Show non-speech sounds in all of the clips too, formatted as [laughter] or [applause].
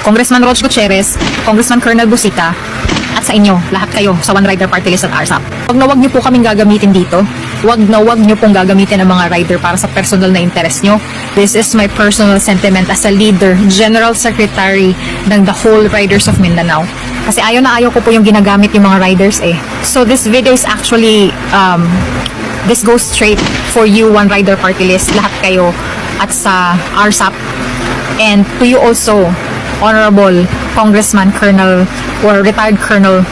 Congressman Roch Gutierrez, Congressman Colonel Busita, at sa inyo, lahat kayo sa One Rider Party List at RSAP. Wag na wag niyo po kaming gagamitin dito. Wag na wag niyo pong gagamitin ang mga rider para sa personal na interest niyo. This is my personal sentiment as a leader, General Secretary ng the whole Riders of Mindanao. Kasi ayaw na ayaw ko po yung ginagamit yung mga riders eh. So this video is actually, um, this goes straight for you, One Rider Party List, lahat kayo, at sa RSAP. And to you also, Honorable Congressman Colonel or retired Colonel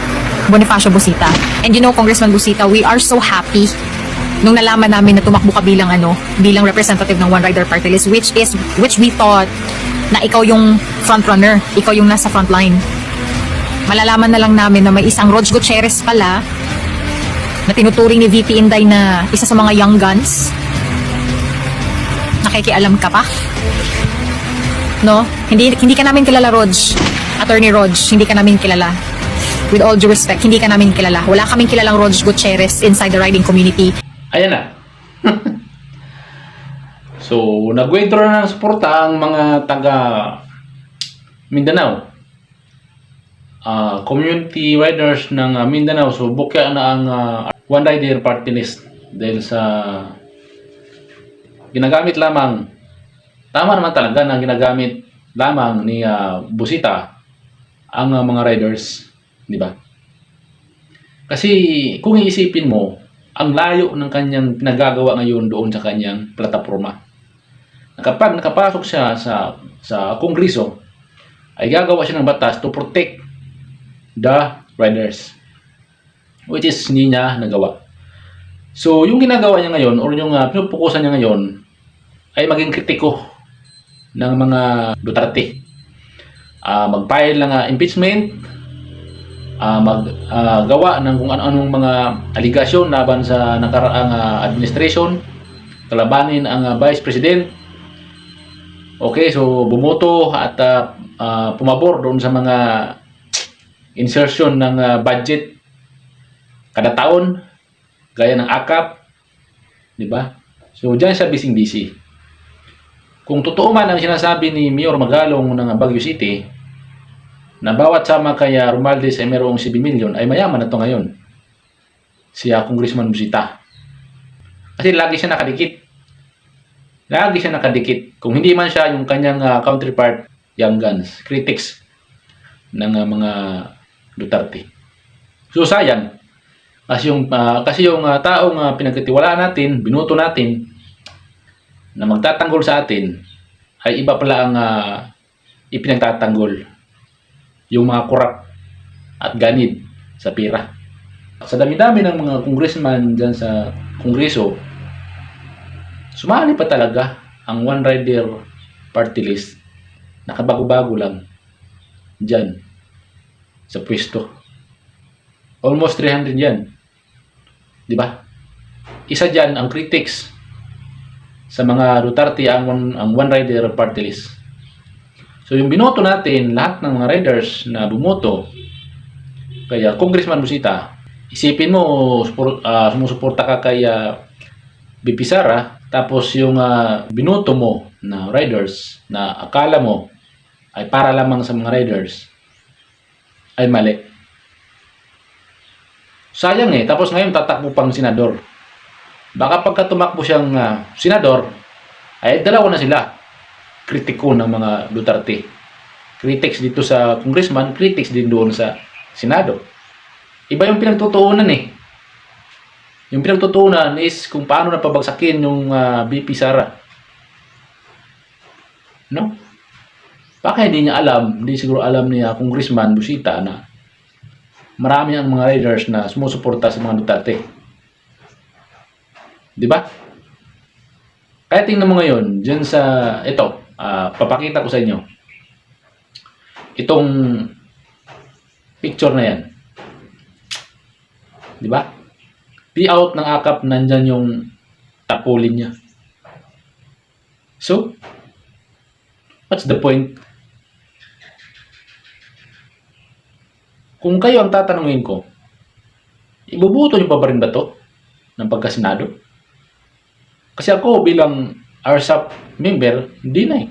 Bonifacio Busita. And you know, Congressman Busita, we are so happy nung nalaman namin na tumakbo ka bilang ano, bilang representative ng One Rider Party List, which is, which we thought na ikaw yung front runner, ikaw yung nasa front line. Malalaman na lang namin na may isang Rog Gutierrez pala na tinuturing ni VP Inday na isa sa mga young guns. Nakikialam ka pa? No? Hindi hindi ka namin kilala, Rog. Attorney Rog, hindi ka namin kilala. With all due respect, hindi ka namin kilala. Wala kaming kilalang Rog Gutierrez inside the riding community. Ayan na. [laughs] so, nag-withdraw na ng suporta ang mga taga Mindanao. Ah, community riders ng ah, Mindanao. So, bukya na ang ah, One Rider Party List dahil sa ginagamit lamang tama naman talaga na ginagamit lamang ni ah, Busita ang ah, mga riders, di ba? Kasi kung iisipin mo, ang layo ng kanyang pinagagawa ngayon doon sa kanyang plataforma. Kapag nakapasok siya sa sa kongreso, ay gagawa siya ng batas to protect the riders. Which is hindi niya nagawa. So, yung ginagawa niya ngayon or yung uh, pinupukusan niya ngayon ay maging kritiko ng mga Duterte. Ah, mag-file ng ah, impeachment, ah, maggawa ng kung ano-anong mga aligasyon laban sa nakaraang ah, administration, kalabanin ang ah, Vice President. Okay, so bumoto at ah, ah, pumabor doon sa mga insertion ng ah, budget kada taon, gaya ng AKAP, di ba? So, dyan siya busy-busy. Kung totoo man ang sinasabi ni Mayor Magalong ng Baguio City, na bawat sama kay ah, Romualdez ay mayroong 7 million, ay mayaman na ngayon. Si ah, Congressman Busita. Kasi lagi siya nakadikit. Lagi siya nakadikit. Kung hindi man siya yung kanyang ah, counterpart, Young Guns, critics ng ah, mga Duterte. So sayang. Kasi yung, ah, kasi yung ah, taong ah, pinagkatiwalaan natin, binuto natin, na magtatanggol sa atin, ay iba pala ang ah, ipinagtatanggol yung mga kurap at ganid sa pira. Sa dami-dami ng mga congressman dyan sa kongreso, sumali pa talaga ang One Rider Party List. Nakabago-bago lang dyan sa pwesto. Almost 300 yan. Di ba? Isa dyan ang critics sa mga Duterte ang One, ang One Rider Party List. So yung binoto natin, lahat ng mga riders na bumoto, kaya Congressman Busita, isipin mo, ah, sumusuporta ka kay ah, BP Sara, tapos yung ah, binoto mo na riders na akala mo ay para lamang sa mga riders, ay mali. Sayang eh, tapos ngayon tatakbo pang senador. Baka pagka tumakbo siyang ah, senador, ay dalawa na sila kritiko ng mga Duterte. Critics dito sa congressman, critics din doon sa Senado. Iba yung pinagtutuunan eh. Yung pinagtutuunan is kung paano napabagsakin yung ah, BP Sara. No? Baka hindi niya alam, hindi siguro alam ni ah, Congressman Busita na marami ang mga riders na sumusuporta sa mga Duterte. Di ba? Kaya tingnan mo ngayon, dyan sa, ito, ah, papakita ko sa inyo. Itong picture na yan. Di ba? P-out ng akap, nandyan yung tapulin niya. So, what's the point? Kung kayo ang tatanungin ko, ibubuto niyo pa ba rin ba to ng pagkasenado? Kasi ako bilang RSAP member, hindi na eh.